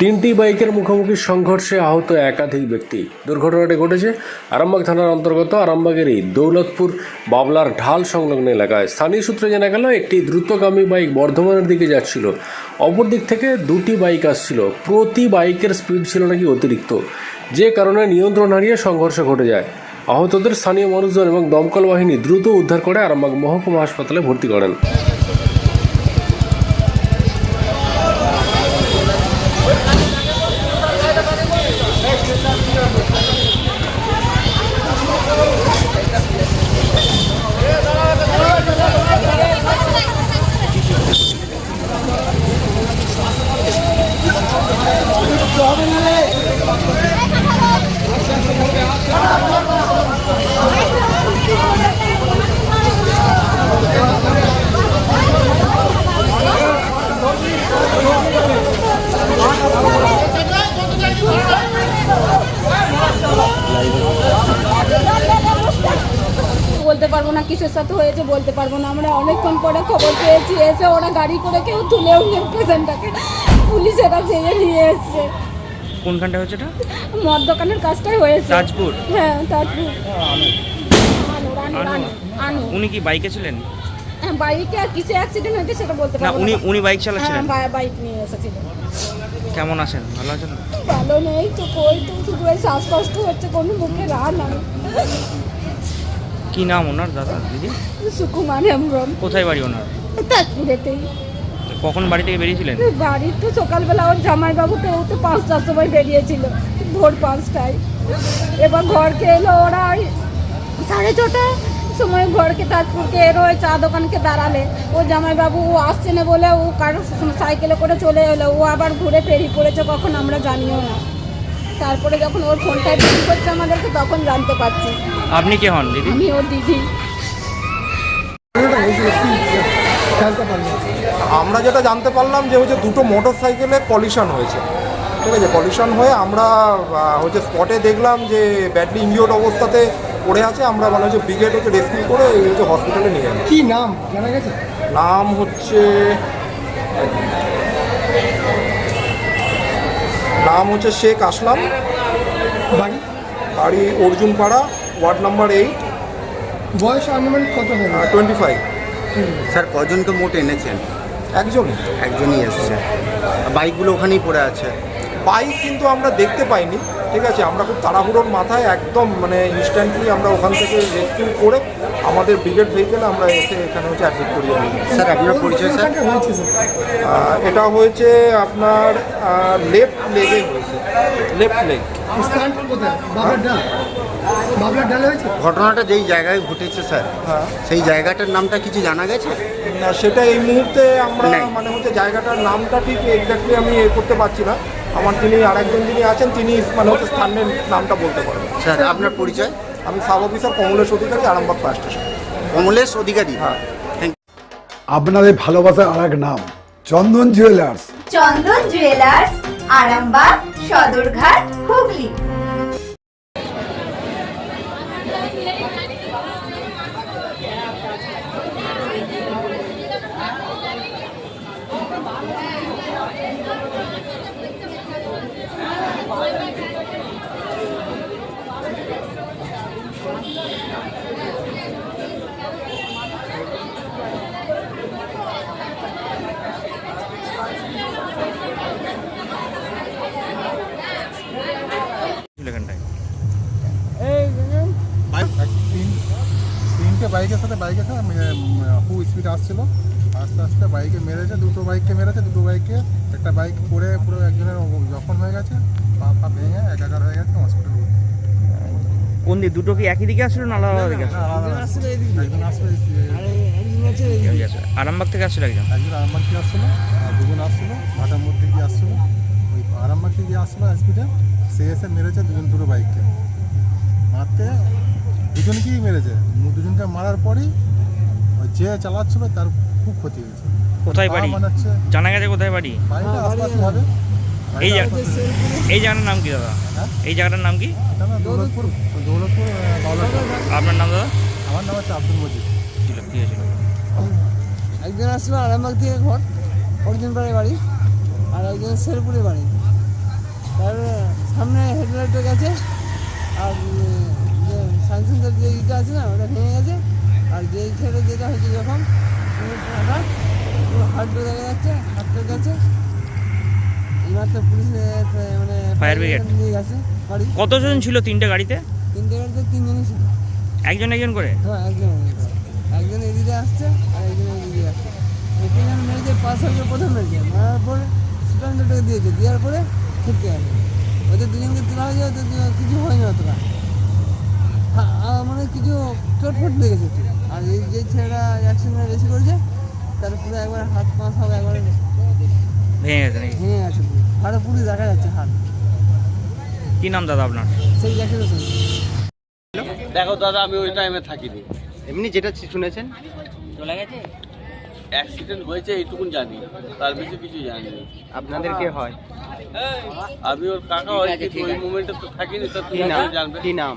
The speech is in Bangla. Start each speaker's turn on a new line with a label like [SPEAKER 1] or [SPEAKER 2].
[SPEAKER 1] তিনটি বাইকের মুখোমুখি সংঘর্ষে আহত একাধিক ব্যক্তি। দুর্ঘটনাটি ঘটেছে আরামবাগ থানার অন্তর্গত আরামবাগেরই দৌলতপুর বাবলার ঢাল সংলগ্ন এলাকায়। স্থানীয় সূত্রে জানা গেল, একটি দ্রুতগামী বাইক বর্ধমানের দিকে যাচ্ছিল। অপর দিক থেকে দুটি বাইক আসছিল। প্রতি বাইকের স্পিড ছিল নাকি অতিরিক্ত। যে কারণে নিয়ন্ত্রণ হারিয়ে সংঘর্ষ ঘটে যায়। আহতদের স্থানীয় মানুষজন এবং দমকল বাহিনী দ্রুত উদ্ধার করে আরামবাগ মহকুমা হাসপাতালে ভর্তি করেন
[SPEAKER 2] বলতে পারব না কিসের সাথে হয়েছে বলতে পারব না। আমরা অনেকক্ষণ পরে খবর পেয়েছি এসে ওরা গাড়ি করে কেউ তুলেও নিয়ে পেশেন্টটাকে পুলিশেরা যেয়ে নিয়ে এসছে।
[SPEAKER 3] কোনখানটা হচ্ছে এটা?
[SPEAKER 2] মদ দোকানের কাজটাই হয়েছে।
[SPEAKER 3] তাজপুর?
[SPEAKER 2] হ্যাঁ তাজপুর।
[SPEAKER 3] উনি কি বাইকে ছিলেন?
[SPEAKER 2] হ্যাঁ, বাইকে আর কিসে অ্যাক্সিডেন্ট হয়েছে সেটা বলতে
[SPEAKER 3] না
[SPEAKER 2] পারব
[SPEAKER 3] উনি
[SPEAKER 2] না।
[SPEAKER 3] উনি বাইক
[SPEAKER 2] হ্যাঁ
[SPEAKER 3] চালাচ্ছিলেন
[SPEAKER 2] বাইক নিয়ে
[SPEAKER 3] কেমন আছেন? ভালো আছেন?
[SPEAKER 2] ভালো নেই তো কই তো শুধু এই শ্বাসকষ্ট হচ্ছে কোনো মুখে রা নাই।
[SPEAKER 3] কি নাম ওনার? দাদা দিদি?
[SPEAKER 2] সুকুমার হেমব্রম।
[SPEAKER 3] কোথায় বাড়ি ওনার?
[SPEAKER 2] তাজপুরেতেই।
[SPEAKER 3] কখন বাড়ি থেকে বেরিয়েছিলেন?
[SPEAKER 2] বাড়ির তো সকালবেলা ওর জামাইবাবুকে ও তো পাঁচটার সময় বেরিয়েছিল ভোর পাঁচটায়। এবার ঘরকে এলো ওরা সাড়ে ছটার সময় ঘরকে তাজপুরকে ওই চা দোকানকে দাঁড়ালে। ও জামাইবাবু ও আসছে না বলে ও কারও সাইকেলে করে চলে এলো ও আবার ঘুরে ফেরি পড়েছে কখন আমরা জানিও না। তারপরে যখন ওর ফোনটায় ফোন করছে আমাদেরকে তখন জানতে পারছি।
[SPEAKER 3] আপনি কে হন দিদি?
[SPEAKER 2] আমি ওর দিদি।
[SPEAKER 4] আমরা যেটা জানতে পারলাম যে হচ্ছে দুটো মোটর সাইকেলে পলিউশন হয়েছে। ঠিক আছে পলিউশন হয়ে আমরা হচ্ছে স্পটে দেখলাম যে ব্যাডলি ইনজিওর্ড অবস্থাতে পড়ে আছে। আমরা মানে হচ্ছে ব্রিগেড হচ্ছে রেস্কিউ করে এই হচ্ছে হসপিটালে নিয়ে গেলাম।
[SPEAKER 5] কি নাম? জানা গেছে?
[SPEAKER 4] নাম হচ্ছে নাম হচ্ছে শেখ আসলাম।
[SPEAKER 5] বাড়ি?
[SPEAKER 4] বাড়ি অর্জুন পাড়া ওয়ার্ড নাম্বার এইট
[SPEAKER 5] বয়স আনুমানিক কত
[SPEAKER 4] টোয়েন্টি ফাইভ
[SPEAKER 6] স্যার কজনকে মোট এনেছেন?
[SPEAKER 4] একজন
[SPEAKER 6] একজনই এসছে। বাইকগুলো ওখানেই পড়ে আছে।
[SPEAKER 4] বাইক কিন্তু আমরা দেখতে পাইনি ঠিক আছে? আমরা খুব তাড়াহুড়োর মাথায় একদম মানে ইনস্ট্যান্টলি আমরা ওখান থেকে রেস্কিউ করে আমাদের ব্রিগেড ভেহিকেলে আমরা এসে এখানে হচ্ছে অ্যাডমিট নিই
[SPEAKER 6] স্যার আপনার পরিচয় স্যার?
[SPEAKER 4] আহ, এটা হয়েছে আপনার লেফট লেগে হয়েছে। লেফট লেগ
[SPEAKER 6] ঘটনাটা যেই জায়গায় ঘটেছে স্যার
[SPEAKER 4] হ্যাঁ।
[SPEAKER 6] সেই জায়গাটার নামটা কিছু জানা গেছে?
[SPEAKER 4] না, সেটা এই মুহূর্তে আমরা মানে হচ্ছে জায়গাটার নামটা ঠিক এক্স্যাক্টলি আমি এ করতে পারছি না। আমার যিনি আরেকজন যিনি আছেন তিনি মানে হচ্ছে স্থানের নামটা বলতে পারবেন।
[SPEAKER 6] স্যার আপনার পরিচয়?
[SPEAKER 4] আমি sub officer Kamlesh Adhikari Arambagh fire station
[SPEAKER 6] Kamlesh Adhikari?
[SPEAKER 4] হ্যাঁ।
[SPEAKER 6] থ্যাংক
[SPEAKER 7] আপনাদের ভালোবাসার আরেক এক নাম চন্দন জুয়েলার্স
[SPEAKER 8] চন্দন জুয়েলার্স আরামবাগ সদরঘাট হুগলি
[SPEAKER 3] এখানটায়
[SPEAKER 5] তিন তিনটে বাইকের সাথে বাইকের সাথে হু স্পিড আসছিল আস্তে আস্তে বাইকে মেরেছে দুটো বাইককে মেরেছে দুটো বাইকে একটা বাইক পড়ে পুরো একজনের জখম হয়ে গেছে পা পা ভেঙে একাকার হয়ে গেছে হসপিটালে
[SPEAKER 3] কোন দিক দুটো কি একই দিকে আসছিল না আলাদা দিকে
[SPEAKER 5] আসলে
[SPEAKER 3] আরামবাগ থেকে আসছিল একজন
[SPEAKER 5] একজন আরামবাগ দিয়ে আসছিল আর দুজন আসছিল ভাটার মধ্যে গিয়ে আসছিল ওই আরামবাগ থেকে গিয়ে আসছিল স্পিডে সে এসে মেরেছে দুজন দুটো বাইককে মারতে দুজনকেই মেরেছে। দুজনকে মারার পরই যে চালাচ্ছিল তার খুব ক্ষতি হয়েছে।
[SPEAKER 3] কোথায় বাড়ি? জানা গেছে কোথায় বাড়ি?
[SPEAKER 5] বাড়িটা হবে।
[SPEAKER 3] এই এই জায়গাটার নাম কি দাদা? এই জায়গাটার নাম কি?
[SPEAKER 5] দৌলতপুর। দৌলতপুর
[SPEAKER 3] আপনার নাম দাদা?
[SPEAKER 5] আমার নাম হচ্ছে আব্দুল মজিদ।
[SPEAKER 3] ছিল কি হয়েছিল
[SPEAKER 9] একজন আসছিল আরামবাগ থেকে ঘর অর্জুন পাড়ে বাড়ি আর একজন শেরপুরে বাড়ি। তার সামনে হেডলাইটটা গেছে আর সানসেন্সের যে ইটা আছে না ওটা ভেঙে গেছে। আর যে ছেলে যেটা হয়েছে যখন হাট পুরো হাটটা দেখা যাচ্ছে হাটটা গেছে। এইমাত্র পুলিশে মানে
[SPEAKER 3] brigade?
[SPEAKER 9] নিয়ে গেছে বাড়ি।
[SPEAKER 3] কতজন ছিল তিনটে গাড়িতে?
[SPEAKER 9] তিনটে গাড়িতে তিনজনই ছিল।
[SPEAKER 3] একজন একজন করে?
[SPEAKER 9] হ্যাঁ একজন একজন। এদিকে আসছে আর একজন এদিকে আসছে। একজন মেরেছে পাঁচ হাজার প্রথম মেরেছে। মারার পরে স্টুডেন্টটাকে দিয়েছে। দেওয়ার পরে ছিটকে গেছে ওদের দুজনকে তোলা হয়েছে ওদের কিছু হয়নি অতটা। চটফট লেগেছে একটু। আর এই যে ছেলেটা অ্যাক্সিডেন্ট বেশি করেছে তার পুরো একবার হাত পা সব একবারে
[SPEAKER 3] ভেঙে গেছে নাকি?
[SPEAKER 9] ভেঙে গেছে পুরো। হাড়ে পুরো দেখা যাচ্ছে হাত।
[SPEAKER 3] কি নাম দাদা আপনার?
[SPEAKER 9] সেই দেখে তো
[SPEAKER 10] দেখো দাদা আমি ওই টাইমে থাকিনি। এমনি যেটা শুনেছেন?
[SPEAKER 3] চলে গেছে?
[SPEAKER 11] অ্যাক্সিডেন্ট হয়েছে এইটুকুন জানি। তার বেশি কিছু জানি না।
[SPEAKER 10] আপনাদের কে হয়?
[SPEAKER 11] আমি ওর কাকা হয় কিন্তু ওই মোমেন্টে তো থাকিনি তো তুমি
[SPEAKER 10] নাম?
[SPEAKER 11] জানবে।
[SPEAKER 10] কি নাম?